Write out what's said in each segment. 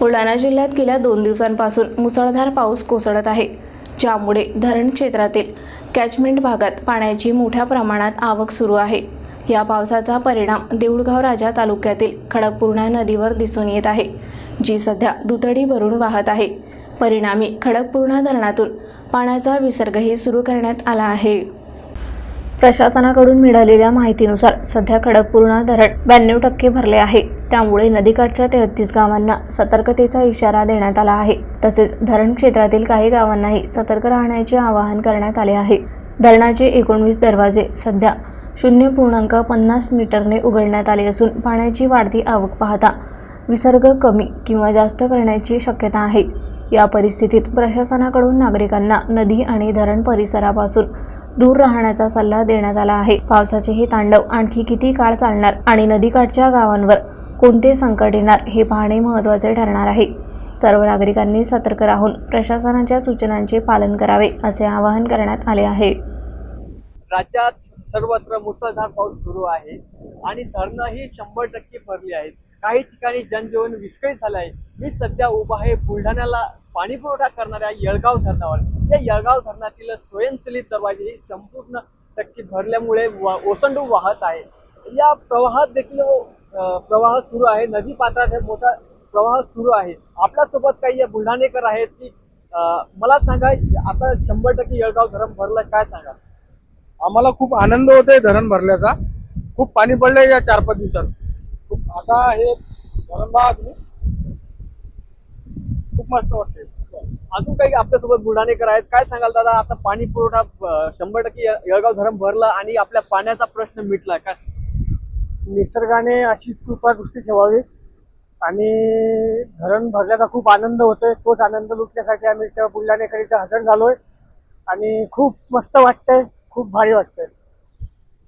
बुलढाणा जिल्ह्यात गेल्या दोन दिवसांपासून मुसळधार पाऊस कोसळत आहे. ज्यामुळे धरण क्षेत्रातील कॅचमेंट भागात पाण्याची मोठ्या प्रमाणात आवक सुरू आहे. या पावसाचा परिणाम देऊळगाव राजा तालुक्यातील खडकपूर्णा नदीवर दिसून येत आहे जी सध्या दुथडी भरून वाहत आहे. परिणामी खडकपूर्णा धरणातून पाण्याचा विसर्गही सुरू करण्यात आला आहे. प्रशासनाकडून मिळालेल्या माहितीनुसार सध्या खडकपूर्णा धरण ब्याण्णव टक्के भरले आहे. त्यामुळे नदीकाठच्या तेहतीस गावांना सतर्कतेचा इशारा देण्यात आला आहे. तसेच धरण क्षेत्रातील काही गावांनाही सतर्क राहण्याचे आवाहन करण्यात आले आहे. धरणाचे एकोणवीस दरवाजे सध्या शून्य पूर्णांक पन्नास मीटरने उघडण्यात आले असून पाण्याची वाढती आवक पाहता विसर्ग कमी किंवा जास्त करण्याची शक्यता आहे. या परिस्थितीत प्रशासनाकडून नागरिकांना नदी आणि धरण परिसरापासून दूर राहण्याचा सल्ला देण्यात आला आहे. पावसाचे हे तांडव आणखी किती काळ चालणार आणि नदीकाठच्या गावांवर कोणते संकट येणार हे पाहणे महत्त्वाचे ठरणार आहे. सर्व नागरिकांनी सतर्क राहून प्रशासनाच्या सूचनांचे पालन करावे असे आवाहन करण्यात आले आहे. राज्यात सर्वत्र मुसळधार पाऊस सुरू आहे आणि धरणं ही शंभर टक्के भरली आहेत. काही ठिकाणी जनजीवन विस्कळीत झालं आहे. मी सध्या उभा आहे बुलढाण्याला पाणी पुरवठा करणाऱ्या येळगाव धरणावर. या येळगाव धरणातील स्वयंचलित दरवाजे ही संपूर्ण टक्के भरल्यामुळे वा- ओसंडून वाहत आहे या प्रवाहात देखील प्रवाह सुरू आहे. नदी पात्रात हे मोठा प्रवाह सुरू आहे. आपल्यासोबत काही या बुलढाणेकर आहेत की मला सांगा आता शंभर टक्के येळगाव धरण भरलं काय सांगा? आम्हाला खूप आनंद होतोय धरण भरल्याचा. खूप पाणी पडलंय या चार पाच दिवसात. खूप आता हे धरण पहा तुम्ही. खूप मस्त वाटते अजून काही आपल्यासोबत बुलढाणेकर आहेत? काय सांगाल दादा? आता पाणी पुरवठा शंभर टक्के येळगाव धरण भरलं आणि आपल्या पाण्याचा प्रश्न मिटला. काय निसर्गाने अशीच कृपा दृष्टी ठेवावी. आणि धरण भरल्याचा खूप आनंद होतोय. तोच आनंद लुटण्यासाठी आम्ही त्या बुलढाणेकर इथं हजर झालोय. आणि खूप मस्त वाटतंय. खूप भारी वाटतंय.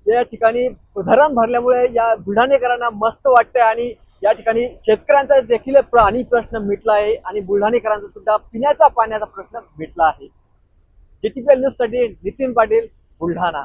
या ठिकाणी धरण भरल्यामुळे या बुलढाणेकरांना मस्त वाटतंय आणि या ठिकाणी शेतकऱ्यांचा देखील प्राणी प्रश्न मिटला आहे आणि बुलढाणेकरांचा सुद्धा पिण्याचा पाण्याचा प्रश्न मिटला आहे. जीटीपीएल न्यूजसाठी नितीन पाटील बुलढाणा.